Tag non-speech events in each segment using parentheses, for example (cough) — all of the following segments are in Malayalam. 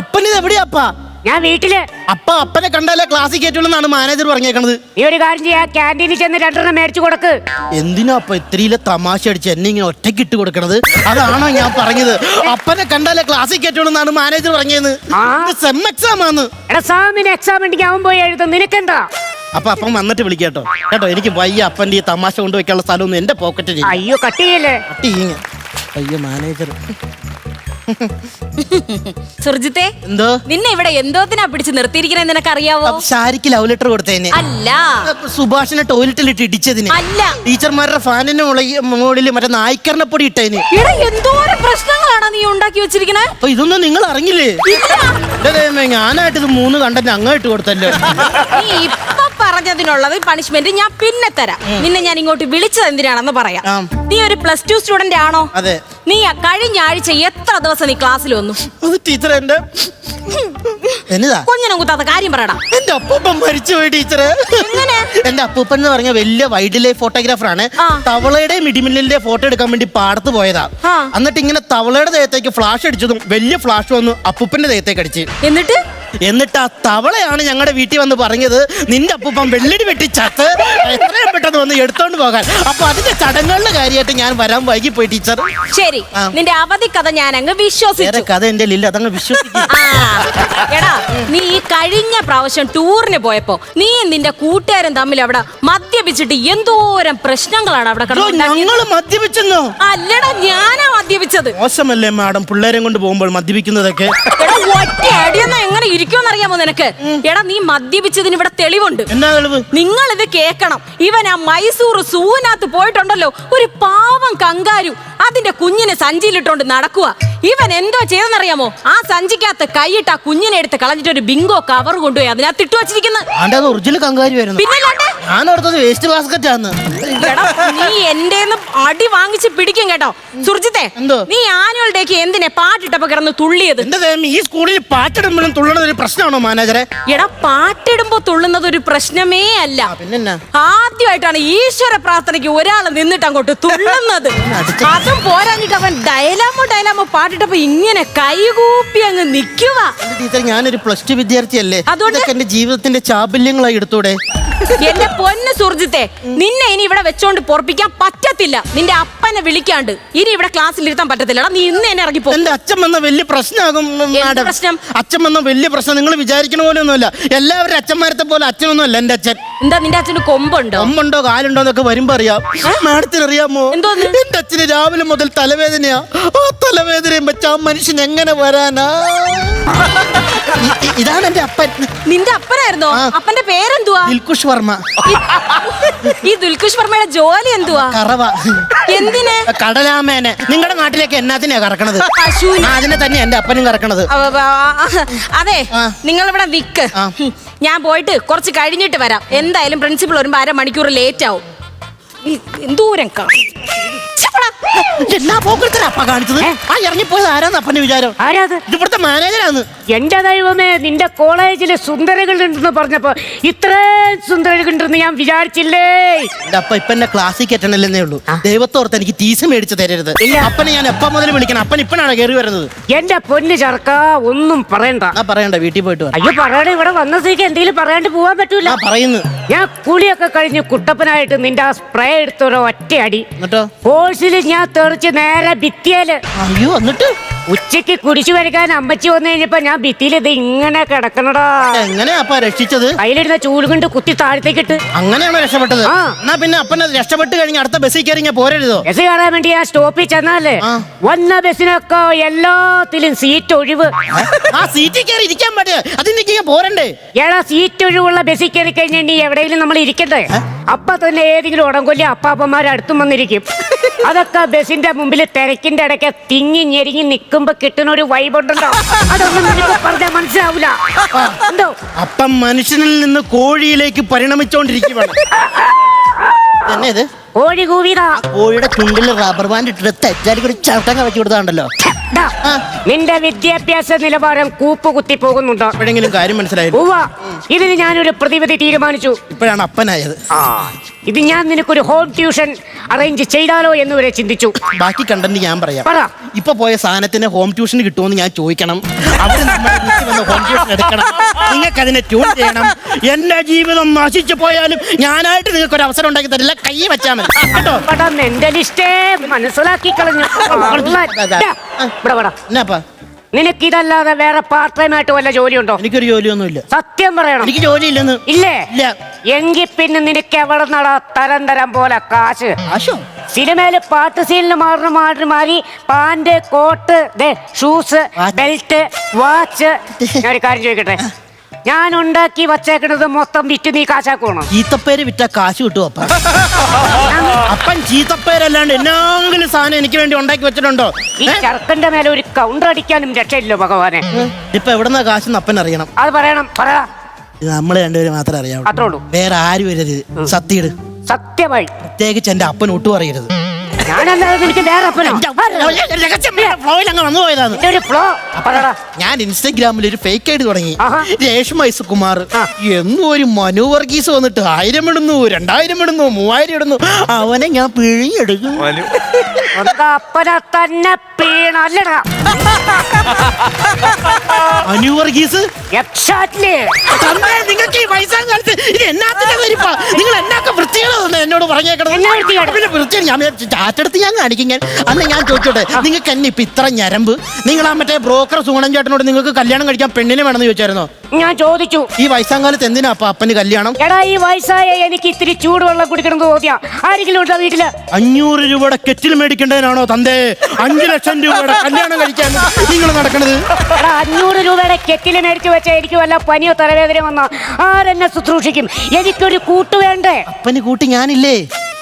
അപ്പനിത് എവിടെയാ അപ്പാ? ഞാൻ വീട്ടിൽ. അപ്പ അപ്പനെ കണ്ടാലേ ക്ലാസ്സിൽ കയറ്റുള്ളൂ മാനേജർ പറഞ്ഞേക്കണത്. നീ ഒരു കാര്യം ചെയ്യാ ക്യാന്റീനിൽ ചെന്ന് രണ്ടെണ്ണം മേടിച്ചു കൊടുക്ക്. എന്തിനാ അപ്പ ഇത്രയിലെ തമാശ അടിച്ച് എന്നെ ഇങ്ങനെ ഒറ്റയ്ക്ക് ഇട്ട് കൊടുക്കണത്? അതാണോ ഞാൻ പറഞ്ഞത്. അപ്പനെ കണ്ടാലേ ക്ലാസ്സിൽ കയറ്റുള്ളൂ എന്നാണ് മാനേജർ പറഞ്ഞത്. സെം എക്സാം ആണ് എടാ സാമിന് എക്സാം ഉണ്ടെങ്കിൽ അവൻ പോയി എഴുതും. നിനക്കെന്താ? അപ്പൊ അപ്പം വന്നിട്ട് വിളിക്കാട്ടോ കേട്ടോ. എനിക്ക് വയ്യ അപ്പന്റെ ഈ തമാശ കൊണ്ടുവയ്ക്കാനുള്ള സ്ഥലമൊന്നും എന്റെ പോക്കറ്റിൽ അയ്യോ കട്ടിയല്ലേ ചെയ്യല്ലേ? അയ്യോ മാനേജർ സുർജിത്തെ എന്തോ? നിന്നെ ഇവിടെ എന്തോത്തിനാ പിടിച്ച് നിർത്തിയിരിക്കുന്നത് നിനക്കറിയാവോ? അറിയാവോ ശാരിക്ക് ലവ് ലെറ്റർ കൊടുത്തേനെ അല്ല. സുഭാഷിനെ സുഭാഷിനെ ടോയ്ലറ്റിലിട്ട് ഇടിച്ചതിന്. അല്ല. ടീച്ചർമാരുടെ ഫാനിന്റെ മുകളിൽ മറ്റേ നായ്ക്കറിനെ പൊടി ഇട്ടതിന്. ഇവിടെ എന്തോരം പ്രശ്നങ്ങളാണ് നീ ഉണ്ടാക്കി വെച്ചിരിക്കണേ? അപ്പൊ ഇതൊന്നും നിങ്ങൾ അറിഞ്ഞില്ലേ? ഞാനായിട്ട് ഇത് മൂന്ന് കണ്ടന്റ് അങ്ങോട്ട് കൊടുത്തല്ലോ. നീ ഇപ്പൊ പറഞ്ഞതിനുള്ളത് പണിഷ്മെന്റ് ഞാൻ പിന്നെ തരാം. നിന്നെ ഞാൻ ഇങ്ങോട്ട് വിളിച്ചത് എന്തിനാണെന്ന് പറയാം. നീ ഒരു പ്ലസ് ടു സ്റ്റുഡന്റ് ആണോ? അതെ. നീ കഴിഞ്ഞ ആഴ്ച എത്ര ദിവസം നീ ക്ലാസ്സിൽ വന്നു? അത് ടീച്ചർ എന്റെ എന്നതാ? കൊഞ്ഞനം കുത്താത്ത കാര്യം പറയടാ. എന്റെ അപ്പൂപ്പൻ മരിച്ചുപോയി ടീച്ചറെ? എന്റെ അപ്പൂപ്പൻ എന്ന് പറഞ്ഞ വലിയ വൈൽഡ് ലൈഫ് ഫോട്ടോഗ്രാഫർ ആണ് തവളയുടെ മിടിമില്ലിന്റെ ഫോട്ടോ എടുക്കാൻ വേണ്ടി പാടത്ത് പോയതാ. എന്നിട്ട് ഇങ്ങനെ തവളയുടെ ദേഹത്തേക്ക് ഫ്ലാഷ് അടിച്ചതും വലിയ ഫ്ലാഷ് വന്നു അപ്പൂപ്പന്റെ ദേഹത്തേക്ക് അടിച്ച്. എന്നിട്ട്? എന്നിട്ട് ആ തവളയാണ് ഞങ്ങളുടെ വീട്ടിൽ വന്ന് പറഞ്ഞത് നിന്റെ അപ്പൂപ്പം വെള്ളടി വെട്ടി ചത്ത് എത്രയും പെട്ടെന്ന് വന്ന് എടുത്തോണ്ട് പോകാൻ. അപ്പൊ അതിന്റെ ചടങ്ങുകളുടെ കാര്യമായിട്ട് ഞാൻ വരാൻ വൈകി പോയി ടീച്ചർ. ശരി നിന്റെ അവധി കഥ ഞാൻ അങ്ങ് വിശ്വസിച്ചു കഥ എന്റെ ലില്ല അതങ്ങ് വിശ്വസിക്കും. എടാ നീ ഈ കഴിഞ്ഞ പ്രാവശ്യം ടൂറിന് പോയപ്പോ നീ നിന്റെ കൂട്ടുകാരൻ തമ്മിൽ അവിടെ മദ്യപിച്ചിട്ട് എന്തോരം പ്രശ്നങ്ങളാണ് അവിടെ മദ്യപിച്ചെന്നോ? അല്ലടാ ഞാനാ മദ്യപിച്ചത്. മോശമല്ലേ മാഡം? പിള്ളേരെ കൊണ്ട് പോകുമ്പോൾ മദ്യപിക്കുന്നതൊക്കെ. എടാ ഒറ്റ അടിയെന്നാ എങ്ങനെ ഇരിക്കുമെന്ന് അറിയാമോ നിനക്ക്? എടാ നീ മദ്യപിച്ചതിന് ഇവിടെ തെളിവുണ്ട്. എന്നാ തെളിവ്? നിങ്ങൾ ഇത് കേക്കണം. ഇവൻ ആ മൈസൂർ സൂനാത്ത് പോയിട്ടുണ്ടല്ലോ. ഒരു പാവം കങ്കാരു. അതിന്റെ കുഞ്ഞിനെ സഞ്ചിയിലിട്ടോണ്ട് നടക്കുക ഇവൻ എന്തോ ചെയ്തെന്നറിയാമോ? ആ സഞ്ചിക്കകത്ത് കൈയിട്ട് ആ കുഞ്ഞിനെ എടുത്ത് കളഞ്ഞിട്ട് ഒരു ബിങ്കോ കവർ കൊണ്ടുപോയി അതിനകത്ത് ഇട്ടു വെച്ചിരിക്കുന്നത് ആണ്ട് അത് ഒറിജിനൽ കങ്കാരി വരുന്നു. പിന്നെ ഞാൻ ഓർത്തത് വേസ്റ്റ് ബാസ്ക്കറ്റ് ആന്ന് എടാ, നീ എന്റെ അടി വാങ്ങിച്ച് പിടിക്കും കേട്ടോ. സുർജിത്തെ എന്തോ? നീ ആനുവൽ ഡേക്ക് എന്തിനെ പാട്ടിട്ടപ്പോ കിടന്ന് തുള്ളിയത്? എന്റെ ദൈവം ഈ സ്കൂളിൽ പാട്ടിടുമ്പോഴും തുള്ളണത് ഒരു പ്രശ്നമാണോ മാനേജറെ? എടാ പാട്ടിടുമ്പോ തുള്ളുന്നത് ഒരു പ്രശ്നമേ അല്ല. പിന്നെന്നാ? ആദ്യമായിട്ടാണ് ഈശ്വര പ്രാർത്ഥനയ്ക്ക് ഒരാൾ നിന്നിട്ട് അങ്ങോട്ട് തുള്ളുന്നത്. അതും പോരാഞ്ഞിട്ട് അവൻ ഡയലാമോ ഡയലാമോ പാട്ടിട്ടപ്പോ ഇങ്ങനെ കൈകൂപ്പി അങ്ങ് എന്റെ ടീച്ചർ ഞാനൊരു പ്ലസ് ടു വിദ്യാർത്ഥിയല്ലേ അതുകൊണ്ട്? എന്റെ ജീവിതത്തിന്റെ ചാബല്യങ്ങളായി എടുത്തൂടെ എന്റെ പൊന്ന് സുർജിത്തെ നിന്നെ ഇനി ഇവിടെ വെച്ചോണ്ട് പൊറപ്പിക്കാൻ പറ്റത്തില്ല. നിന്റെ അപ്പനെ വിളിക്കാണ്ട്. ഇനി ഇവിടെ ക്ലാസ്സിൽ ഇരുത്താൻ പറ്റത്തില്ലടാ. നീ ഇന്ന് എന്നെ ഇറങ്ങി എന്റെ അച്ഛൻ വന്ന വലിയ പ്രശ്നമാകും മാഡം? പ്രശ്നം? അച്ഛൻ വന്ന വലിയ പ്രശ്നം. നിങ്ങൾ വിചാരിക്കണ പോലെ ഒന്നുമല്ല എല്ലാവരും അച്ഛന്മാരത്തെ പോലെ അച്ഛനൊന്നും അല്ല എന്റെ അച്ഛൻ. എന്താ നിന്റെ അച്ഛന് കൊമ്പുണ്ടോ? കൊമ്പുണ്ടോ കാലുണ്ടോ എന്നൊക്കെ വരുമ്പോ അറിയാം. മാഡത്തിന് അറിയാമോ? എന്തോന്ന്? എന്റെ അച്ഛന് രാവിലെ മുതൽ തലവേദനയാ. ആ തലവേദനയും വെച്ച് ആ മനുഷ്യൻ എങ്ങനെ വരാനാ? ഇതാണ് എന്റെ അപ്പൻ. നിന്റെ അപ്പനായിരുന്നോ. അപ്പന്റെ പേരെന്തുവാ? ദിൽകുഷ് വർമ്മ. ഈ ദുൽഖുഷ് വർമ്മയുടെ ജോലി എന്തുവാ? കറവ. എന്തിന്? കടലാമേനെ. നിങ്ങളുടെ നാട്ടിലേക്ക് എന്നാത്തിനാ കറക്കണത്? അതിനെ തന്നെ എന്റെ അപ്പനും കറക്കണത്. അതെ നിങ്ങൾ ഇവിടെ വിക്ക്. ഞാൻ പോയിട്ട് കുറച്ച് കഴിഞ്ഞിട്ട് വരാം. എന്തായാലും പ്രിൻസിപ്പൾ വരുമ്പോ അരമണിക്കൂർ ലേറ്റ് ആവും. ഛെ, എല്ലാ അപ്പ കാണിച്ചത്? ആ ഇറങ്ങിപ്പോയത് ആരാന്ന് അപ്പന്റെ വിചാരം? ഇവിടുത്തെ മാനേജരാന്ന് എന്റെ ദൈവമേ നിന്റെ സുന്ദരകൾ സുന്ദരകളുണ്ടെന്ന് പറഞ്ഞപ്പോ ഇത്രയും സുന്ദരകളുണ്ടെന്ന് ഞാൻ വിചാരിച്ചില്ലേ? അപ്പൊ ഇപ്പൊ എന്നെ ക്ലാസ്സിൽ കെട്ടണല്ലേ ഉള്ളൂ. ദൈവത്തോർത്ത് എനിക്ക് ടീസ് മേടിച്ച് തരരുത്. അപ്പനെ ഞാൻ എപ്പം മുതൽ വിളിക്കണം? അപ്പൻ ഇപ്പനാണ് കയറി വരുന്നത്? എന്റെ പൊന്ന് ചർക്ക ഒന്നും പറയണ്ട. ആ പറയണ്ട വീട്ടിൽ പോയിട്ട് അയ്യോ പറയണ ഇവിടെ വന്ന സ്ഥിതിക്ക് എന്തെങ്കിലും പറയാണ്ട് പോവാൻ പറ്റൂല. പറയുന്നു. ഞാൻ കുളിയൊക്കെ കഴിഞ്ഞ് കുട്ടപ്പനായിട്ട് നിന്റെ ആ സ്പ്രേ എടുത്തൊരു ഒറ്റയടി. കോഴ്സിൽ ഞാൻ തെറിച്ച് നേരെ ഭിത്തിയൽ. അയ്യോ എന്നിട്ട്? ഉച്ചയ്ക്ക് കുടിച്ചു വരയ്ക്കാൻ അമ്മച്ചി വന്നു കഴിഞ്ഞപ്പോ ഞാൻ ഭിത്തിയിൽ ഇത് ഇങ്ങനെ കിടക്കണടാ. എങ്ങനെയാ അപ്പ രക്ഷിച്ചത്? കയ്യിലിരുന്ന ചൂട് കൊണ്ട് കുത്തി താഴത്തേക്കിട്ട്. അങ്ങനെയാണോ രക്ഷപ്പെട്ടത്? ആ. എന്നാ പിന്നെ അപ്പന രക്ഷപ്പെട്ട് കഴിഞ്ഞ അടുത്ത ബസ്സിൽ കയറി ഞാൻ പോരരുതോ? ബസ് കാണാൻ വേണ്ടി ആ സ്റ്റോപ്പിൽ ചെന്നാലേ. വന്ന ബസ്സിനൊക്കെ എല്ലാത്തിലും സീറ്റ് ഒഴിവ്. ആ സീറ്റിൽ കയറി ഇരിക്കാൻ പാടില്ല. അതിന് ഞാൻ പോരണ്ടേ? ഏടാ സീറ്റ് ഒഴിവുള്ള ബസ്സിൽ കയറി കഴിഞ്ഞി എവിടെയെങ്കിലും നമ്മൾ ഇരിക്കണ്ടേ? അപ്പൊ തന്നെ ഏതെങ്കിലും ഉടങ്കൊല്ലി അപ്പാപ്പന്മാർ അടുത്തും വന്നിരിക്കും. (laughs) അതൊക്കെ ബസ്സിന്റെ മുമ്പിൽ തിരക്കിന്റെ ഇടയ്ക്ക് തിങ്ങി ഞെരിങ്ങി നിൽക്കുമ്പോ കിട്ടുന്ന ഒരു വൈബ് ഉണ്ടല്ലോ. അതൊന്നും നിനക്ക് പറഞ്ഞാൽ മനസ്സിലാവൂല. എന്തോ? അപ്പം മനുഷ്യനിൽ നിന്ന് കോഴിയിലേക്ക് പരിണമിച്ചോണ്ടിരിക്കുകയാണ് തന്നെ ഇത്? കോഴി കൂവിതാ കോഴിയുടെ ചുണ്ടിൽ റബ്ബർ ബാൻഡ് ഇട്ടിട്ട് തെറ്റാലിക്ക് ഒരു ചട്ടം വെച്ച് കൊടുത്താണ്ടല്ലോ നിന്റെ വിദ്യാഭ്യാസ നിലവാരം കൂപ്പ് കുത്തി പോകുന്നുണ്ടോ? എപ്പോഴെങ്കിലും കാര്യം മനസ്സിലായി? ഉവ്വ. ഇതിന് ഞാനൊരു പ്രതിവിധി തീരുമാനിച്ചു. ഇപ്പോഴാണ് അപ്പനായത്. ആ. ഇത് ഞാൻ നിനക്കൊരു ഹോം ട്യൂഷൻ അറേഞ്ച് ചെയ്താലോ എന്ന് വരെ ചിന്തിച്ചു. ബാക്കി കണ്ടന്റ് ഞാൻ പറയാം. പറ. ഇപ്പൊ പോയ സാധനത്തിന് ഹോം ട്യൂഷൻ കിട്ടുമെന്ന് ഞാൻ ചോദിക്കണം. അവർ നമ്മുടെ വീട്ടിൽ വന്ന് ഹോം ട്യൂഷൻ എടുക്കണം. നിങ്ങൾക്ക് അതിനെ ട്യൂൺ ചെയ്യണം. എന്റെ ജീവിതം നശിച്ചു പോയാലും ഞാനായിട്ട് നിങ്ങൾക്ക് ഒരു അവസരം ഉണ്ടാക്കി തരില്ല. കൈ വെച്ചാൽ മതി. കേട്ടോ? പടാ നിന്റെ ലിസ്റ്റേ മനസ്സിലാക്കി കളഞ്ഞു. ഡാ, ഇവിടെ വാടാ. എന്നാപ്പാ? നിനക്കിതല്ലാതെ വേറെ പാർട്ട് ടൈം ആയിട്ട് വല്ല ജോലിയുണ്ടോ? എനിക്കൊരു ജോലിയൊന്നുമില്ല. സത്യം പറയണം. എനിക്ക് ജോലിയില്ലെന്ന്. ഇല്ലേ? ഇല്ല. എങ്കി പിന്നെ നിനക്ക് എവിടെ നടാ തരം തരം പോലെ കാശ്? ആശോ സിനിമയിൽ പാട്ട് സീനിൽ മാറുന്ന മാറി മാറി പാന്റ് കോട്ട് ദേ ഷൂസ് ബെൽറ്റ് വാച്ച് (laughs) ഞാൻ ഒരു കാര്യം ചോദിക്കട്ടെ? ഞാൻ ഉണ്ടാക്കി വച്ചേക്കണത് മൊത്തം വിറ്റ് നീ കാശാക്കണം ഈത്തപ്പേര് വിറ്റ കാശ് കിട്ടുമോ അപ്പ (laughs) അപ്പൻ ചീത്തപ്പേരല്ലാണ്ട് എന്നാങ്കിലും സാധനം എനിക്ക് വേണ്ടി ഉണ്ടാക്കി വെച്ചിട്ടുണ്ടോ? ഈ ചെറുക്കന്റെ മേലെ ഒരു കൗണ്ടർ അടിക്കാനും രക്ഷയില്ലോ ഭഗവാനെ. ഇപ്പൊ എവിടുന്ന കാശ് അപ്പൻ അറിയണം. അത് പറയണം പറ ഇത് നമ്മൾ രണ്ടുപേരും മാത്രമേ അറിയാവൂ. അത്രേ ഉള്ളൂ. വേറെ ആരും വരരുത്. സത്യയിട് സത്യമായി. പ്രത്യേകിച്ച് എന്റെ അപ്പൻ ഒട്ടും അറിയരുത്. ഞാനല്ലാതെ വേറെ അപ്പനോ? വന്നു പോയതാണ്. ഒരു ഫ്ലോ പറടാ ഞാൻ ഇൻസ്റ്റഗ്രാമിൽ ഒരു ഫേക്ക് ആയിട്ട് തുടങ്ങി. ആഹാ. രേഷ്മ ഐസുകുമാർ. എന്നും ഒരു മനു വർഗീസ് വന്നിട്ട് ആയിരം ഇടുന്നു രണ്ടായിരം ഇടുന്നു മൂവായിരം ഇടുന്നു. അവനെ ഞാൻ പിഴിഞ്ഞെടുക്കും. സ്വന്തം അപ്പനെ തന്നെ പീണല്ലടാ മനു വർഗീസ്? എക്സാക്ട്ലി തമ്പേ, നിങ്ങൾക്ക് ഈ വയസ്സാം കാലത്ത് ഇത് എന്നാത്തിന്റെ വരിപ്പാ? നിങ്ങൾ എന്നാക്ക വൃത്തികളോ എന്നോട് പറഞ്ഞേക്കണം എന്നാ വൃത്തികേട്? പിന്നെ വൃത്തിയാണ് ഞാൻ ചാറ്റെടുത്ത് ഞാൻ കാണിക്കും ഞാൻ. അന്ന് ഞാൻ ചോദിച്ചോട്ടെ നിങ്ങൾക്ക് എന്നെ ഇപ്പൊ ഇത്ര ഞരമ്പ്? നിങ്ങൾ ആ മറ്റേ ബ്രോക്കർ സുഗണൻ ചേട്ടനോട് നിങ്ങൾക്ക് കല്യാണം കഴിക്കാൻ പെണ്ണിനെ വേണമെന്ന് ചോദിച്ചായിരുന്നോ? ഞാൻ ചോദിച്ചു. ഈ വയസ്സാം കാലത്ത് എന്തിനാ അപ്പൊ അപ്പന് കല്യാണം? എടാ ഈ വയസ്സായ എനിക്ക് ഇത്തിരി ചൂടുവെള്ളം കുടിക്കണം തോന്നിയാ. ആരെങ്കിലും ഉണ്ടോ വീട്ടിൽ? അഞ്ഞൂറ് രൂപയുടെ കെറ്റിൽ മേടിക്കേണ്ടതിനാണോ തന്തേ അഞ്ചു ലക്ഷം രൂപയുടെ (laughs) കല്യാണം കഴിക്കാൻ നിങ്ങൾ നടക്കണത്? എടാ അഞ്ഞൂറ് രൂപയുടെ കെറ്റിൽ മേടിച്ചു വെച്ചാൽ എനിക്ക് വല്ല പനിയോ തലവേദന വന്നോ ആരെന്നെ ശുശ്രൂഷിക്കും? എനിക്കൊരു കൂട്ട് വേണ്ടേ? അപ്പന് കൂട്ടി ഞാനില്ലേ?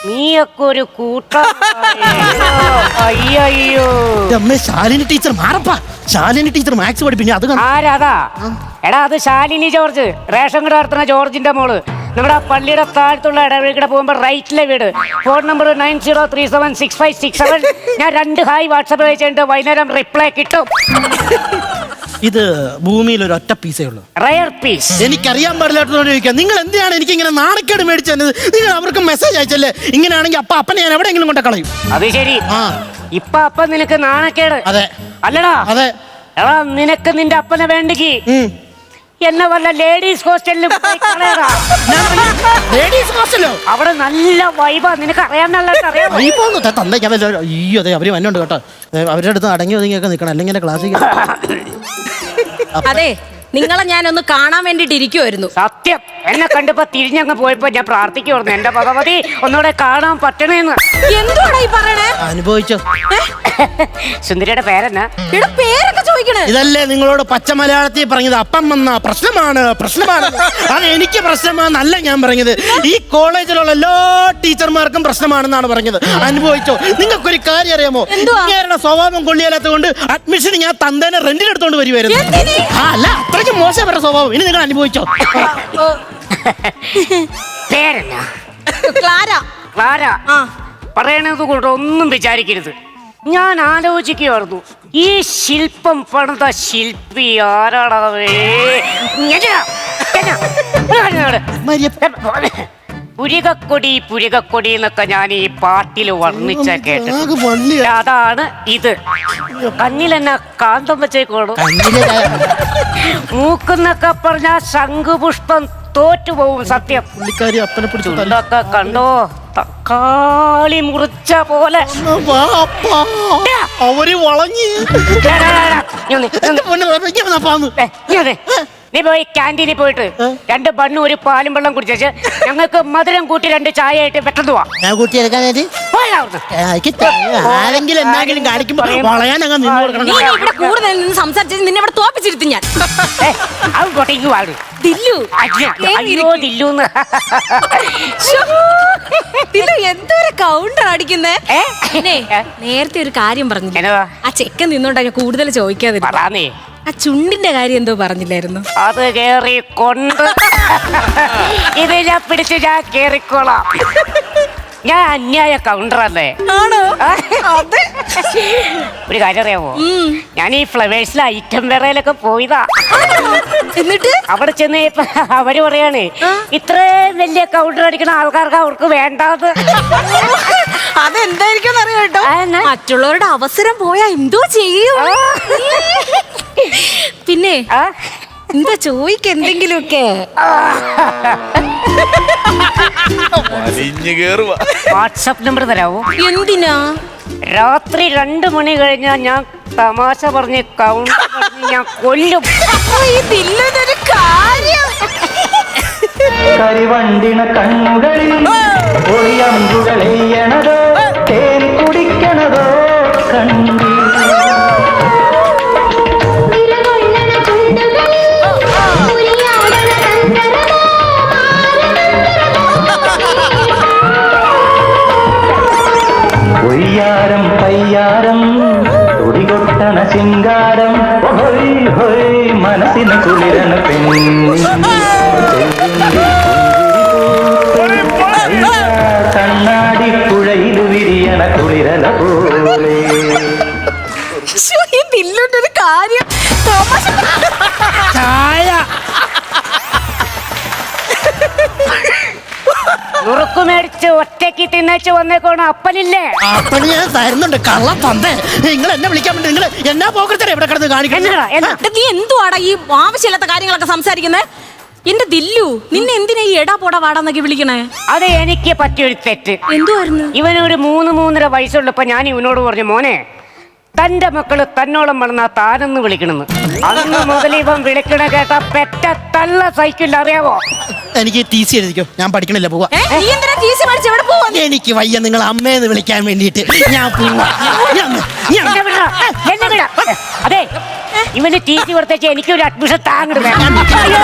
നീയൊക്കെ ഒരു കൂട്ടം. (laughs) അയ്യോ അമ്മ ശാലിനി ടീച്ചർ മാറപ്പാ. ശാലിനി ടീച്ചർ മാത്സ് പഠിപ്പിക്കും അത് കണ്ടോ? ആരാതാ എടാ അത് ശാലിനി ജോർജ്. റേഷൻ കട നടത്തുന്ന ജോർജിന്റെ മോൾ. നമ്മുടെ പള്ളിയുടെ താഴത്തുള്ള ഇടവഴിക്കടെ പോകുമ്പോ റൈറ്റിലെ വീട്. Phone number nine zero three seven six five six seven. ഞാൻ രണ്ട് ഹായ് വാട്സപ്പ് അയച്ചിട്ട് വൈകുന്നേരം റിപ്ലൈ കിട്ടും. ഇത് ഭൂമിയിൽ ഒരു ഒറ്റ പീസേ ഉള്ളൂ. റയർ പീസ് എനിക്കറിയാൻ പാടില്ലാത്തതുകൊണ്ട് ചോദിക്കാം. നിങ്ങൾ എന്തിനാണ് എനിക്ക് ഇങ്ങനെ നാണക്കേട് മേടിച്ചു തന്നത് നിങ്ങൾ അവർക്ക് മെസ്സേജ് അയച്ചല്ലേ? ഇങ്ങനെയാണെങ്കിൽ അപ്പ അപ്പനെ ഞാൻ എവിടെയെങ്കിലും കൊണ്ട കളയും. അത് ശരി. ആ. ഇപ്പൊ അപ്പ നിനക്ക് നാണക്കേട്. അതെ. അല്ലടാ. അതെ. എടാ നിനക്ക് നിന്റെ അപ്പനെ വേണ്ടെങ്കിൽ. എന്നെ വല്ല ലേഡീസ് ഹോസ്റ്റലിൽ പോയി കളയടാ. ലേഡീസ് ഹോസ്റ്റലോ അവിടെ നല്ല വൈബാ നിനക്ക് അറിയാന്നുള്ളത് അറിയാം ഞാൻ വല്ല- അയ്യോ അതെ അവർ വന്നുണ്ട് കേട്ടോ. ദേ, അവരുടെ അടുത്ത് അടങ്ങി ഒതുങ്ങിയൊക്കെ നിൽക്കണം അല്ലെങ്കിൽ എന്റെ ക്ലാസ്സിൽ അതെ നിങ്ങളെ ഞാനൊന്ന് കാണാൻ വേണ്ടിട്ട് ഇരിക്കുമായിരുന്നു സത്യം. എന്നെ കണ്ടപ്പോ തിരിഞ്ഞങ്ങ് പോയപ്പോ ഞാൻ പ്രാർത്ഥിക്കുവായിരുന്നു. എന്റെ ഭഗവതി ഒന്നുകൂടെ കാണാൻ പറ്റണേന്ന്. എന്തുവാടാ ഈ പറയണേ? അനുഭവിച്ചോ. സുന്ദരിയുടെ പേരെന്നാ? പേരൊക്കെ ചോദിക്കണേ. ഇതല്ലേ നിങ്ങളോട് പച്ച മലയാളത്തിൽ പറഞ്ഞത്? അപ്പം വന്ന പ്രശ്നമാണ് പ്രശ്നമാണ്. അത് എനിക്ക് പ്രശ്നമാണെന്നല്ല ഞാൻ പറഞ്ഞത്. ഈ കോളേജിലുള്ള എല്ലാ ടീച്ചർമാർക്കും പ്രശ്നമാണെന്നാണ് പറഞ്ഞത്. അനുഭവിച്ചോ? നിങ്ങൾക്കൊരു കാര്യം അറിയാമോ? കേരള ഇങ്ങേരുടെ സ്വഭാവം കൊള്ളിയാലാത്തത് കൊണ്ട് അഡ്മിഷൻ ഞാൻ തന്തേനെ റെന്റിന് എടുത്തോണ്ട് വരുമായിരുന്നു എന്തിന്? ആ, അല്ല അത്രയ്ക്ക് മോശപ്പെട്ട സ്വഭാവം. ഇനി നിങ്ങൾ അനുഭവിച്ചോ? ഓ, പേരെന്നാ? ക്ലാര. ക്ലാര? ആ. പറയണത് കൊണ്ട് ഒന്നും വിചാരിക്കരുത്. ഞാൻ ആലോചിക്കുമായിരുന്നു ഈ ശില്പം പണിത ശില്പി കാര്യം പുരികക്കൊടി പുരികക്കൊടി എന്നൊക്കെ ഞാൻ ഈ പാട്ടിൽ വർണിച്ച കേട്ടു അതാണ് ഇത്. കണ്ണിൽ എന്നെ കാന്തം വെച്ചേക്കോളൂ മൂക്കുന്നൊക്കെ പറഞ്ഞ ശംഖുപുഷ്പം തോറ്റുപോകും സത്യം. കണ്ടോ? തക്കാളി മുറിച്ച പോലെ. അവർ വളഞ്ഞ്. നീ പോയി ക്യാന്റീനിൽ പോയിട്ട് രണ്ട് ബണ്ണും ഒരു പാലും വെള്ളം കുടിച്ചേച്ച് ഞങ്ങൾക്ക് മധുരം കൂട്ടി രണ്ട് ചായ ആയിട്ട് പെട്ടെന്ന് പോവാം ഞാൻ കൂട്ടി എടുക്കാനായിട്ട് പോയാ അവിടുന്ന്. ആരെങ്കിലും എന്തെങ്കിലും കാണിക്കുമ്പോ വളയാനങ്ങ് നിന്ന് കൊടുക്കണം. നീ ഇവിടെ കൂടുതൽ നിന്ന് സംസാരിച്ചത് നിന്നെ ഇവിടെ തോപ്പിച്ചിരുത്തി ഞാൻ. അത് വാട് ദില്ലു. അയ്യോ. ദില്ലു എന്തോരം കൗണ്ടർ അടിക്കുന്നേ? നേരത്തെ ഒരു കാര്യം പറഞ്ഞു ആ ചെക്കൻ നിന്നോണ്ടാ ഞാൻ കൂടുതൽ ചോദിക്കാതെ ആ ചുണ്ടിന്റെ കാര്യം എന്തോ പറഞ്ഞില്ലായിരുന്നു? അത് കേറി കൊണ്ട്. ഞാൻ പിടിച്ച് ഞാൻ കേറിക്കോളാം. ഞാൻ അന്യായ കൗണ്ടറല്ലേ ആണോ? അതെ. ഒരു കാര്യം അറിയാമോ ഞാൻ ഈ ഫ്ലവേഴ്സിലെ ഐറ്റം വേറയിലൊക്കെ പോയതാ. എന്നിട്ട്? അവിടെ ചെന്ന് അവർ പറയാണ്. ഇത്രയും വലിയ കൗണ്ടർ അടിക്കുന്ന ആൾക്കാർക്ക് അവർക്ക് വേണ്ടാത് അതെന്തായിരിക്കും അറിയാം കേട്ടോ മറ്റുള്ളവരുടെ അവസരം പോയാ എന്തോ ചെയ്യും. പിന്നെ? എന്താ ചോയ്ക്ക് എന്തെങ്കിലുമൊക്കെ? വാട്സപ്പ് നമ്പർ തരാവോ? എന്തിനാ? രാത്രി രണ്ട് മണി കഴിഞ്ഞാൽ ഞാൻ തമാശ പറഞ്ഞ് കൗണ്ട് പറഞ്ഞ് ഞാൻ കൊല്ലും. ഇതില്ലൊരു കാര്യം. കരിവണ്ടിണ കണ്ണുകളിൽ ഒളിയമ്പുകളെയ്യണതോ തേൻ കുടിക്കണതോ കണ്ടി കുളിരല പോലെ ശ്ശോ, ഇതില്ലൊരു കാര്യം. തമാശ ചായ. നുറുക്കു മേടിച്ച് ഒറ്റയ്ക്ക് തിന്നേച്ച് വന്നേക്കോണ അപ്പനില്ലേ? അപ്പൊ ഞാൻ തരുന്നുണ്ട്. കള്ള പന്തേ നിങ്ങൾ എന്നെ വിളിക്കാൻ വേണ്ടി നിങ്ങൾ എന്നാ പോക്കത്തരെ ഇവിടെ കിടന്ന് കാണിക്കണം നീ എന്തുവാടാ ഈ ആവശ്യമില്ലാത്ത കാര്യങ്ങളൊക്കെ സംസാരിക്കുന്നത് എന്റെ ദില്ലു നിന്നെ എന്തിനാ ഈ എടാ പോടാ വാടാന്നൊക്കെ വിളിക്കണേ? അത് എനിക്ക് പറ്റിയൊരു തെറ്റ്. എന്തുവായിരുന്നു? ഇവനൊരു മൂന്ന് മൂന്നര വയസ്സുള്ളപ്പോ ഞാൻ ഇവനോട് പറഞ്ഞു മോനെ തന്റെ മക്കൾ തന്നോളം വളർന്ന താനെന്ന് വിളിക്കണെന്ന്. അന്ന് മുതൽ ഇവൻ വിളിക്കണ കേട്ട പെറ്റ തള്ള സൈക്കിൾ അറിയാവോ? എനിക്ക് ടി സി എഴുതിക്കോ. ഞാൻ പഠിക്കണില്ല പോവാ. എനിക്ക് വയ്യ നിങ്ങൾ അമ്മയെന്ന് വിളിക്കാൻ വേണ്ടിട്ട് ഞാൻ പോവാ. ഞാൻ- ഞാൻ- അതെ ഇവന് ടി സി എനിക്ക് ഒരു അഡ്മിഷൻ താങ്ങട് വേണം. അയ്യോ.